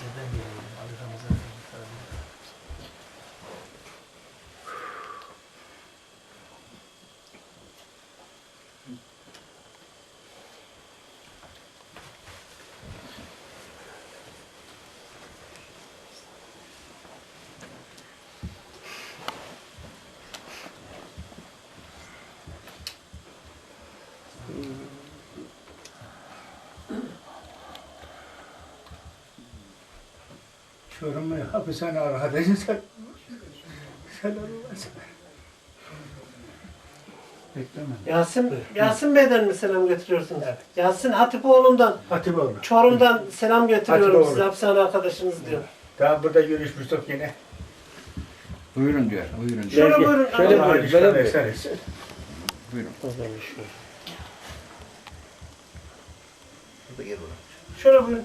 seven years Çorum'u hapishane arkadaşı. Yasin, Yasin Bey'den mi selam getiriyorsunuz? Yasin Hatipoğlu'ndan, Hatipoğlu. Çorum'dan selam getiriyorum Hatipoğlu. size hapishane arkadaşınız diyor. Daha burada görüşmüştük yine. Buyurun diyor. Buyurun diyor. Şöyle buyurun. şöyle Allah'a buyurun, düşman böyle mi? eseriz. Buyurun. Şöyle buyurun.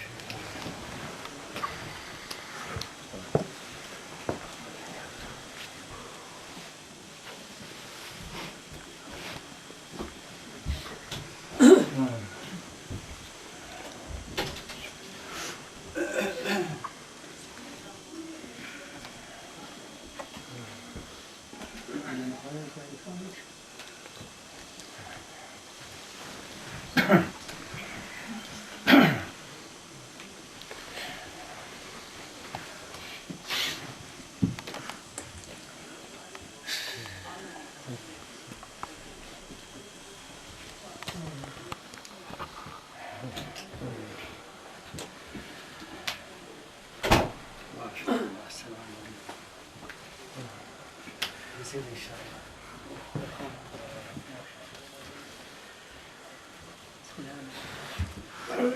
de inşallah.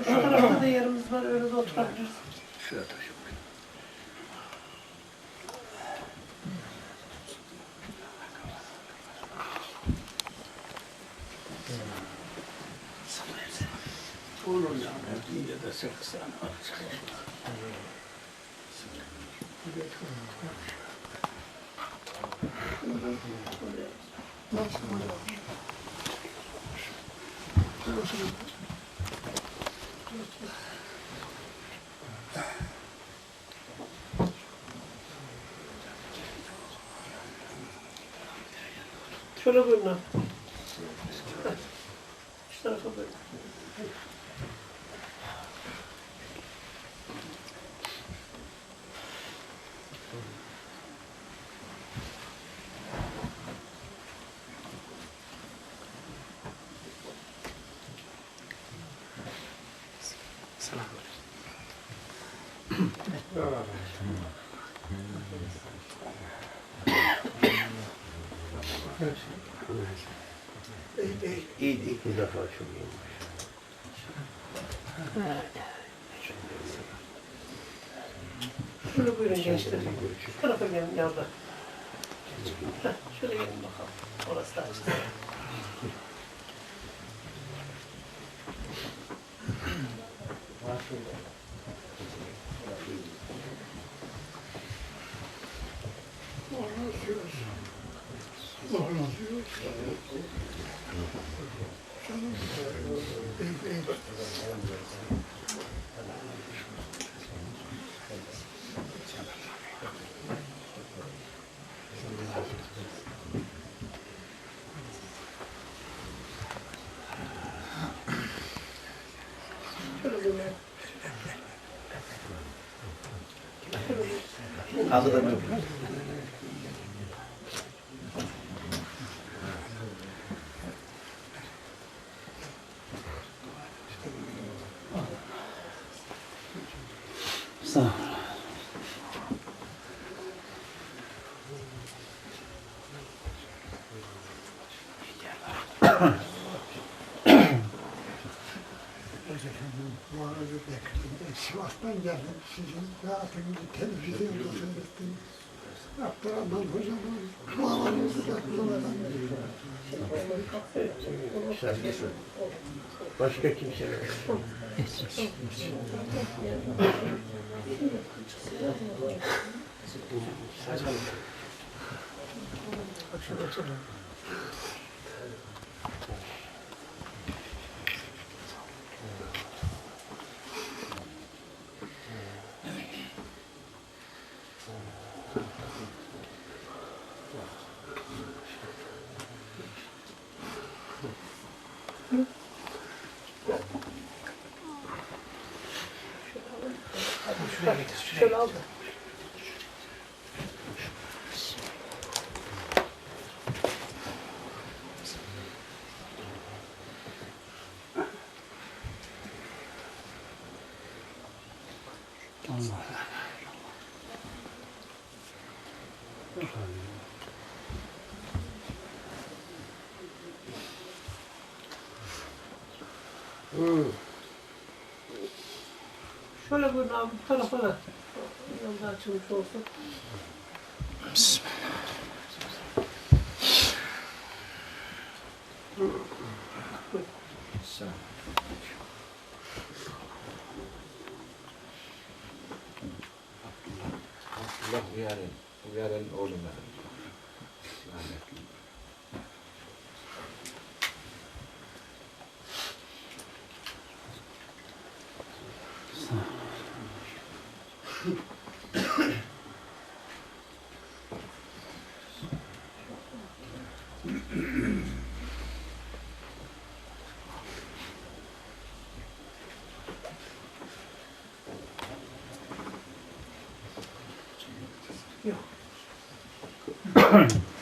Şu tarafta da yerimiz var, öyle de oturabiliriz. Olur ya. Yine de seksen olacak. Şöyle buyurun. Şu tarafa buyurun. Bir defa çok iyi. Şöyle buyurun gençler. Tarafa gelin yavrum. Şöyle gelin bakalım. Orası da açık. Şöyle buyurun. Abdurrahman hocamın dualarınızı da. Başka kimse yok al da. Şöyle buyurun abi bu tarafa da. Yolda açılmış olsun. Allah Hmm.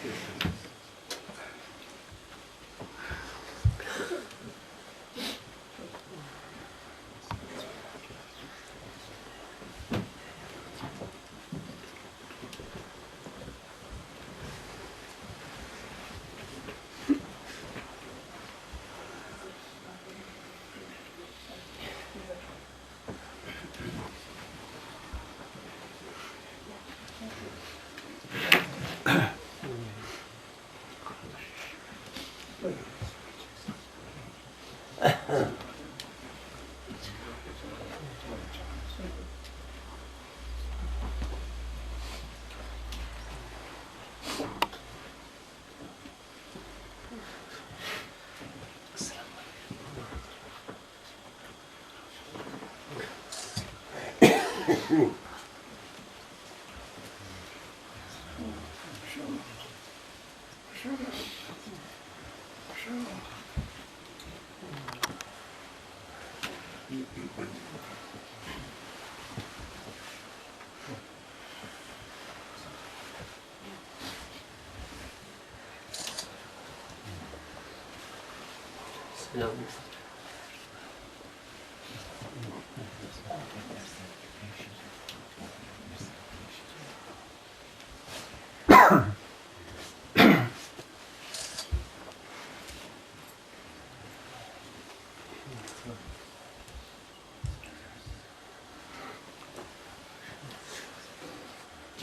Selam.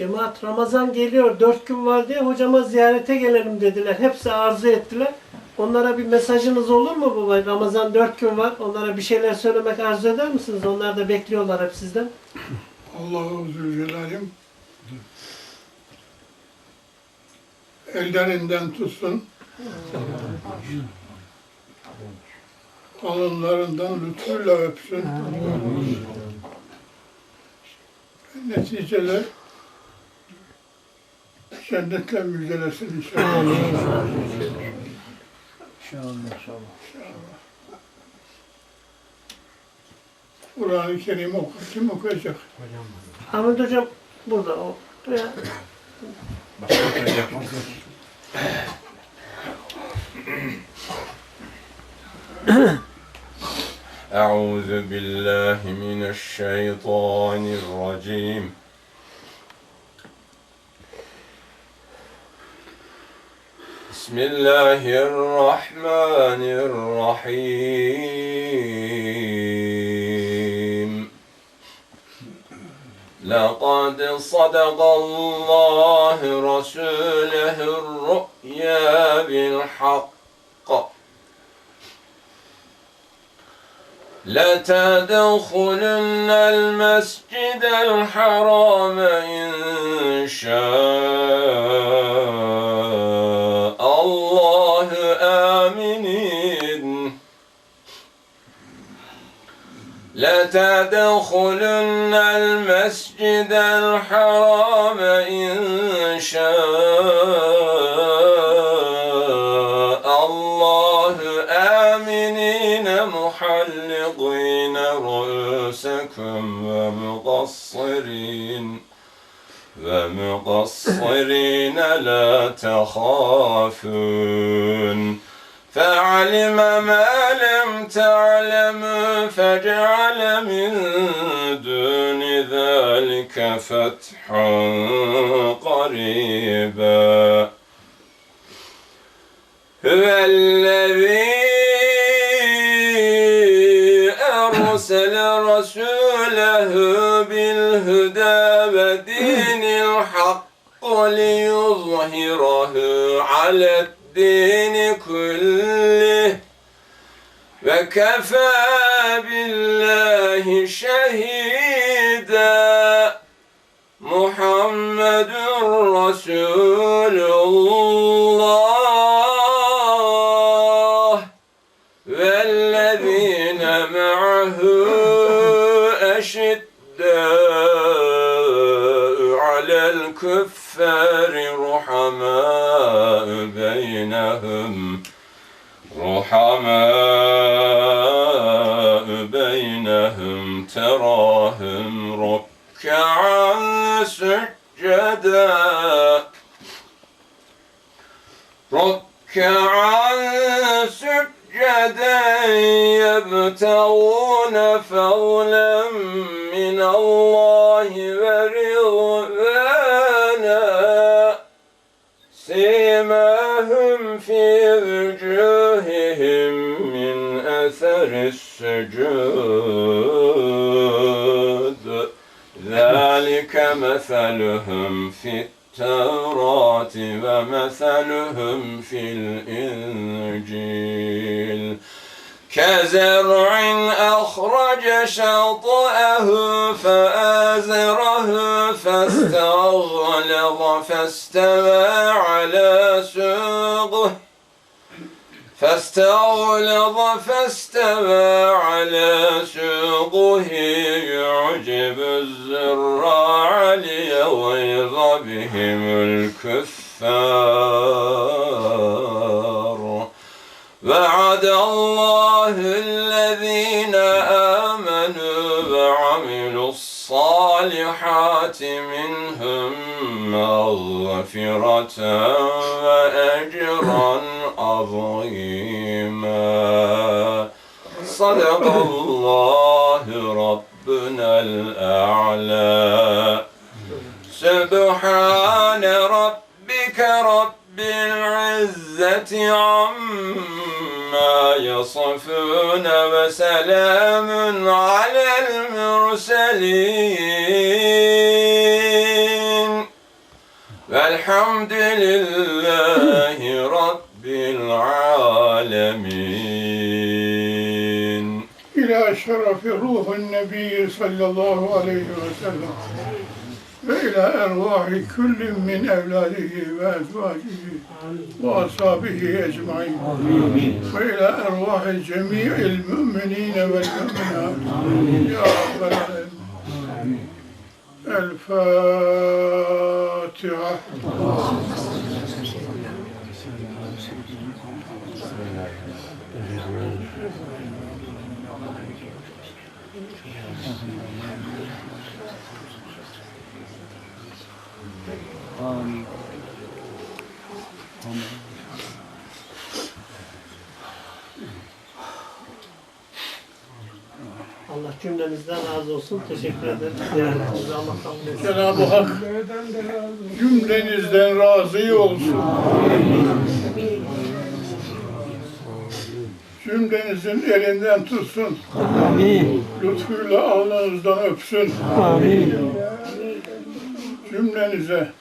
Cemaat Ramazan geliyor, dört gün var diye hocama ziyarete gelelim dediler. Hepsi arzu ettiler. Onlara bir mesajınız olur mu baba? Ramazan dört gün var. Onlara bir şeyler söylemek arzu eder misiniz? Onlar da bekliyorlar hep sizden. Allahu Zülcelal'im ellerinden tutsun. Alınlarından lütfuyla öpsün. Neticeler cennetle müjdelesin inşallah. Kur'an-ı Kerim okur, kim okuyacak? Ahmet hocam burada o. Ya, أعوذ بالله من الشيطان الرجيم بسم الله الرحمن الرحيم. لقد صدق الله رسوله الرؤيا بالحق. لتدخلن المسجد الحرام إن شاء لتدخلن المسجد الحرام إن شاء الله. آمنين محلقين رؤوسكم ومقصرين ومقصرين لا تخافون. فعلم ما لم تعلم فجعل من دون ذلك فتحا قريبا. هو الذي أرسل رسوله بالهدى ودين الحق ليظهره على كله وكفى بالله شهيدا محمد رسول الله والذين معه أشداء على الكفار مثلهم في التوراة ومثلهم في الإنجيل. كزرع أخرج شطأه فآزره فاستغلظ فاستوى على سوقه. فاستغلظ فاستوى على سوقه يعجب الزراع ليغيظ بهم الكفار. وعد الله الذين آمنوا وعملوا الصالحات منهم مغفرة وأجرا عظيما. صدق الله ربنا الأعلى. سبحان ربك رب العزة عما يصفون وسلام على المرسلين. والحمد لله رب العالمين. إلى شرف روح النبي صلى الله عليه وسلم. وإلى أرواح كل من أولاده وأزواجه وأصحابه أجمعين. وإلى أرواح جميع المؤمنين والمؤمنات. يا رب العالمين. الفاتحة. Amin. Allah cümlemizden razı olsun. Teşekkür ederim. Ziyaretinizi Allah kabul etsin. Cenab-ı Hak cümlenizden razı olsun. Cümlenizin elinden tutsun. Lütfuyla alnınızdan öpsün. cümlenize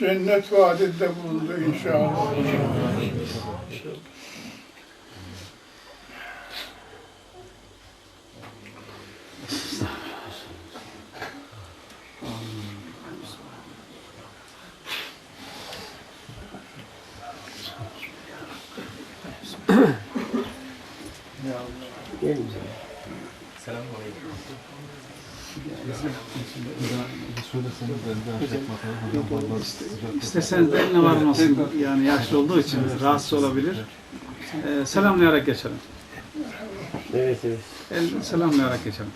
cennet vaadinde bulundu inşallah. Gelin. İsterseniz de eline varmasın yani yaşlı olduğu için rahatsız olabilir. Ee, selamlayarak geçelim. Evet evet. El, selamlayarak geçelim.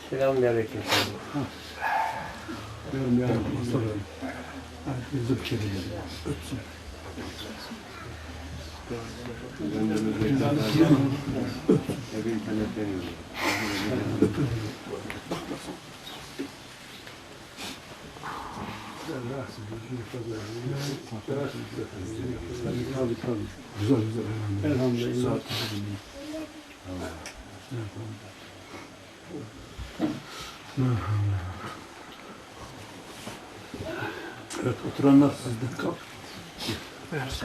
Selamünaleyküm. Evet oturanlar sizde. Kalk.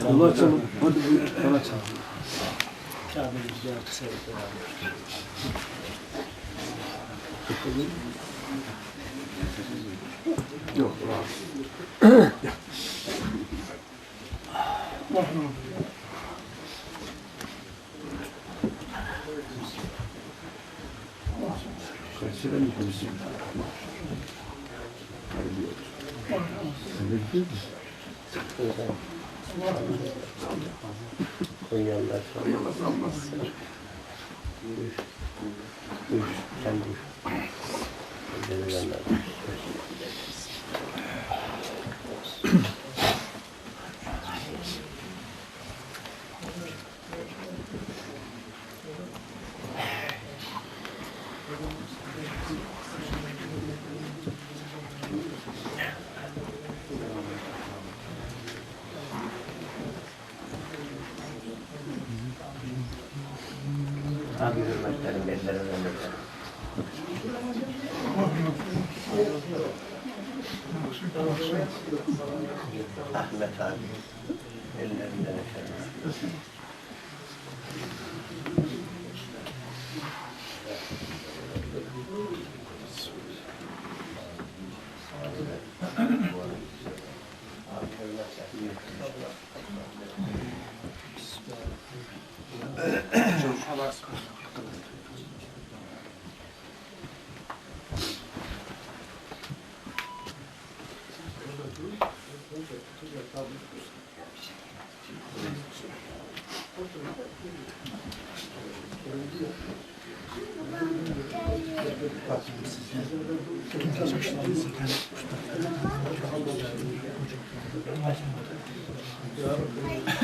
Yolu açalım. Hadi buyur. Yolu açalım. Kabe'yi ziyaret sevdik Yok. Konyalılar sonra. Buyur. Buyur. Sen buyur. Delikanlar. Abi رحمة الله Ahmet abi, ellerinden öperim. Eski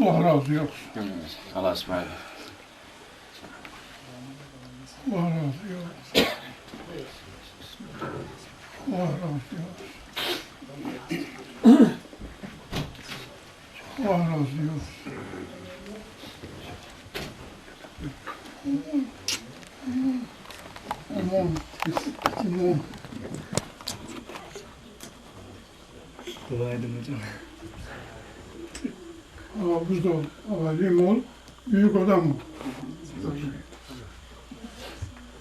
Allah razı olsun. Allah'a ısmarladık. Allah razı olsun. Allah razı. Dua edin hocam. Ol, alim ol, büyük adam ol.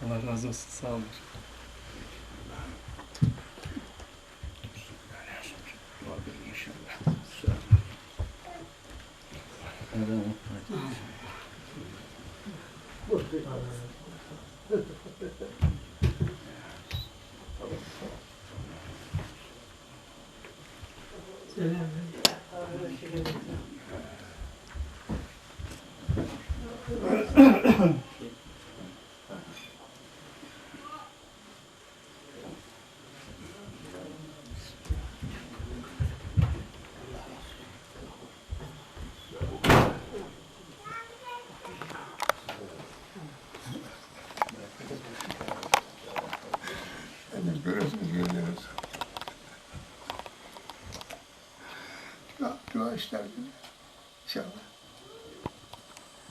Allah razı olsun. Sağ olun. 对。İşler gibi. İnşallah.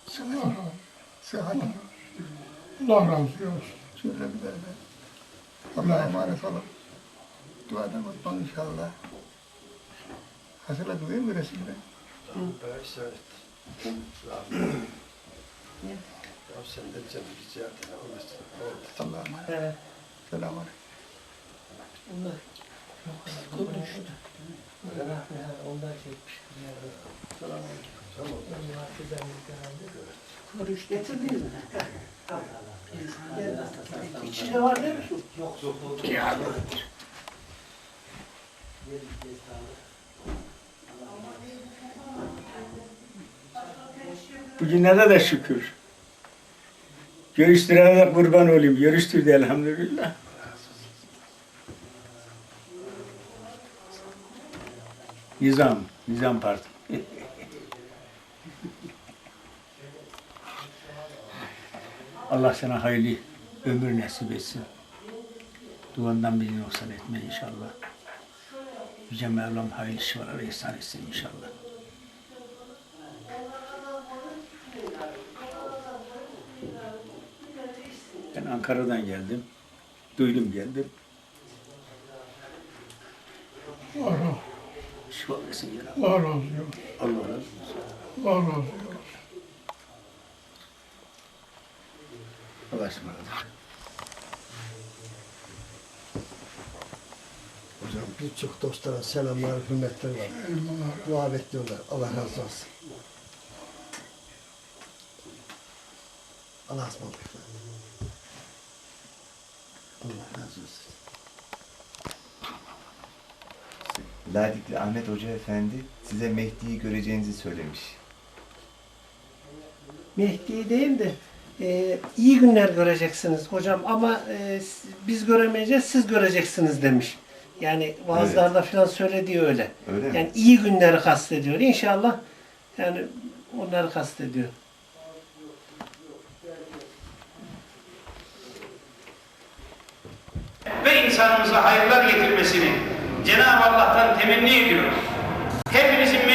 Sıhhat. Sıhhat. Allah razı olsun. Şöyle bir de Allah'a emanet olun. Duadan unutmam inşallah. Hazırladı değil mi resimde? Allah'a emanet. Evet. Selamun aleyküm. Onlar konuştu. Onlar çekmiş. Konuş getirdiniz mi? İçinde var değil mi? Yok yok. Bugünlere de şükür. Görüştürene kurban olayım. Görüştürdü elhamdülillah. Nizam, Nizam Parti. Allah sana hayırlı ömür nasip etsin. Duandan birini noksan etme inşallah. Yüce Mevlam hayırlı şifalar ihsan etsin inşallah. Ben Ankara'dan geldim. Duydum geldim. Allah versin ya. Allah razı olsun. Allah razı olsun. Allah razı olsun. Allah ısmarladık. Hocam birçok dostlara selamlar, hürmetler var. Dua bekliyorlar. Allah razı olsun. Allah ısmarladık. Allah razı olsun. Ladikli Ahmet Hoca Efendi size Mehdi'yi göreceğinizi söylemiş. Mehdi değil de e, iyi günler göreceksiniz hocam ama e, biz göremeyeceğiz siz göreceksiniz demiş. Yani vaazlarda falan söylediği öyle. Öyle mi? Yani iyi günleri kastediyor. İnşallah yani onları kastediyor. ve insanımıza hayırlar getirmesini Cenab-ı Allah'tan temenni ediyoruz. Hepinizin